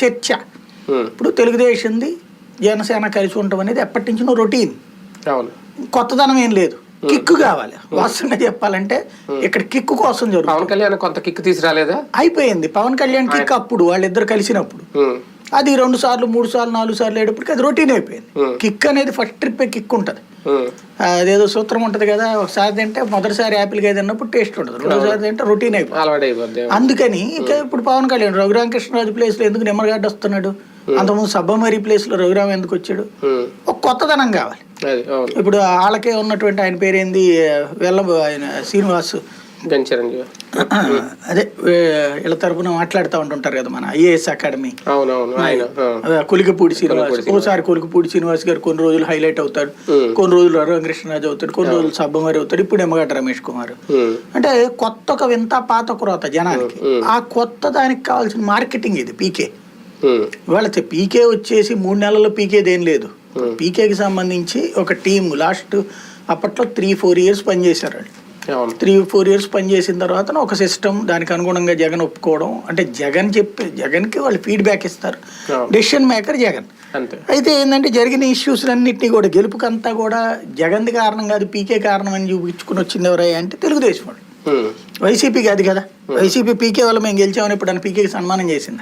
చర్చ. ఇప్పుడు తెలుగుదేశంది జనసేన కలిసి ఉండటం అనేది ఎప్పటి నుంచో రొటీన్. కొత్తదనం ఏం లేదు. కిక్కు కావాలి. వాస్తవంగా చెప్పాలంటే ఇక్కడ కిక్కు కోసం జరుగుతుంది. పవన్ కళ్యాణ్ కొంత కిక్ తీసుకురాలేదా? అయిపోయింది. పవన్ కళ్యాణ్ కిక్ అప్పుడు వాళ్ళిద్దరు కలిసినప్పుడు. అది రెండు సార్లు మూడు సార్లు నాలుగు సార్లు వేయటప్పటికి అది రొటీన్ అయిపోయింది. కిక్ అనేది ఫస్ట్ ట్రిప్ కిక్ ఉంటుంది. అదేదో సూత్రం ఉంటుంది కదా ఒకసారి తింటే మొదటిసారి యాపిల్ కాయ తిన్నప్పుడు టేస్ట్ ఉంటుంది రెండోసారి తింటే రొటీన్ అయిపోద్ది అందుకని ఇక ఇప్పుడు పవన్ కళ్యాణ్ రఘురామకృష్ణరాజు ప్లేస్లో ఎందుకు నిమ్మగడ్డ వస్తున్నాడు? అంతకుముందు సబ్బమరి ప్లేస్లో రఘురామ్ ఎందుకు వచ్చాడు? ఒక కొత్తదనం కావాలి. ఇప్పుడు వాళ్ళకే ఉన్నటువంటి ఆయన పేరేంది? వెల్ల ఆయన శ్రీనివాస్. గన్ చిరంజీవి. అదే వీళ్ళ తరపున మాట్లాడుతూ ఉంటుంటారు కదా మన ఐఏఎస్ అకాడమీ. ఆయన కులికపూడి శ్రీనివాస్. ఓసారి కులికపూడి శ్రీనివాస్ గారు కొన్ని రోజులు హైలైట్ అవుతాడు. కొన్ని రోజులు రఘురామకృష్ణరాజు అవుతాడు. కొన్ని రోజులు సబ్బమరి అవుతాడు. ఇప్పుడు నిమ్మగడ్డ రమేష్ కుమార్. అంటే కొత్త ఒక వింత పాత క్రోత జనానికి. ఆ కొత్త దానికి కావాల్సిన మార్కెటింగ్ ఇది పీకే. ఇవాళ పీకే వచ్చేసి మూడు నెలల్లో పీకేది ఏం లేదు. పీకేకి సంబంధించి ఒక టీం లాస్ట్ అప్పట్లో త్రీ ఫోర్ ఇయర్స్ పనిచేశారు వాళ్ళు. త్రీ ఫోర్ ఇయర్స్ పనిచేసిన తర్వాత ఒక సిస్టమ్ దానికి అనుగుణంగా జగన్ ఒప్పుకోవడం. అంటే జగన్ చెప్పి జగన్కి వాళ్ళు ఫీడ్బ్యాక్ ఇస్తారు. Decision maker Jagan. అంతే. అయితే ఏంటంటే జరిగిన ఇష్యూస్ అన్నింటినీ కూడా గెలుపుకంతా కూడా జగన్ది కారణం కాదు పీకే కారణం అని చూపించుకుని వచ్చింది ఎవరయ్యా అంటే తెలుగుదేశం వాళ్ళు. వైసీపీ కాదు కదా. వైసీపీ పీకే వల్ల మేము గెలిచామని ఇప్పుడు అని పీకేకి సన్మానం చేసింది.